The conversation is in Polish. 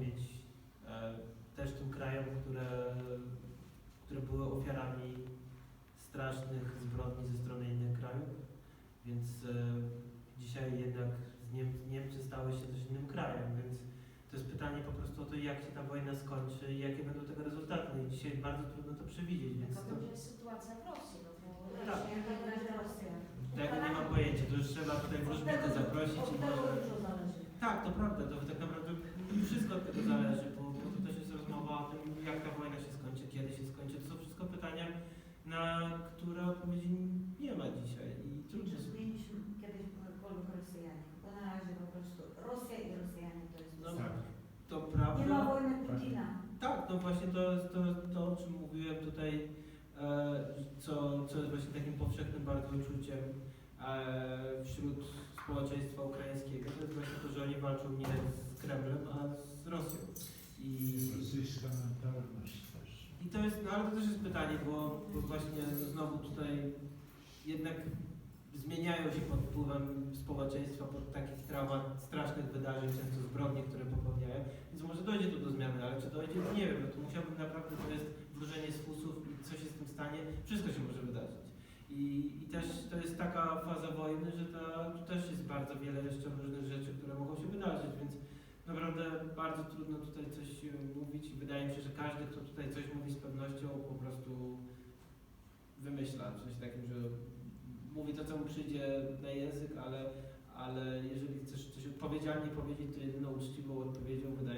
e, też tym krajom, które, które były ofiarami strasznych zbrodni ze strony innych krajów. Więc e, dzisiaj jednak Niemcy stały się też innym krajem, więc to jest pytanie po prostu o to, jak się ta wojna skończy i jakie będą tego rezultaty. No i dzisiaj bardzo trudno to przewidzieć, więc Jaka to, będzie sytuacja w Rosji? No Tak. Rosja? tego nie mam pojęcia. To już trzeba tutaj wróżbitę zaprosić i Od tego może... dużo zależy. Tak, to prawda, to tak naprawdę wszystko od tego zależy, bo, bo to też jest rozmowa o tym, jak ta wojna się skończy, kiedy się skończy. To są wszystko pytania, na które odpowiedzi nie ma dzisiaj i trudno Czy zmieniliśmy kiedykolwiek Rosjanie? Bo na razie po prostu Rosja i Rosjanie to jest... No, Tak. To Nie prawda. ma wojny Putina. Tak, no właśnie to jest to, to o czym mówiłem tutaj, e, co, co jest właśnie takim powszechnym bardzo uczuciem e, wśród społeczeństwa ukraińskiego. Walczą nie z Kremlem, a z Rosją. I, Rosyjska mentalność też. i to jest, no ale to też jest pytanie, bo, bo właśnie znowu tutaj jednak zmieniają się pod wpływem społeczeństwa, pod takich traumat, strasznych wydarzeń, często zbrodni, które popełniają. Więc może dojdzie tu do zmiany, ale czy dojdzie, to nie wiem. No to musiałbym naprawdę, to jest wróżenie z fusów i co się z tym stanie, wszystko się może wydarzyć. I, I też to jest taka faza wojny, że ta, tu też jest bardzo wiele jeszcze różnych rzeczy, które mogą się wydarzyć, więc naprawdę bardzo trudno tutaj coś e, mówić i wydaje mi się, że każdy, kto tutaj coś mówi z pewnością, po prostu wymyśla, w sensie takim, że mówi to, co mu przyjdzie na język, ale, ale jeżeli chcesz coś odpowiedzialnie powiedzieć, to jedyną uczciwą odpowiedzią wydaje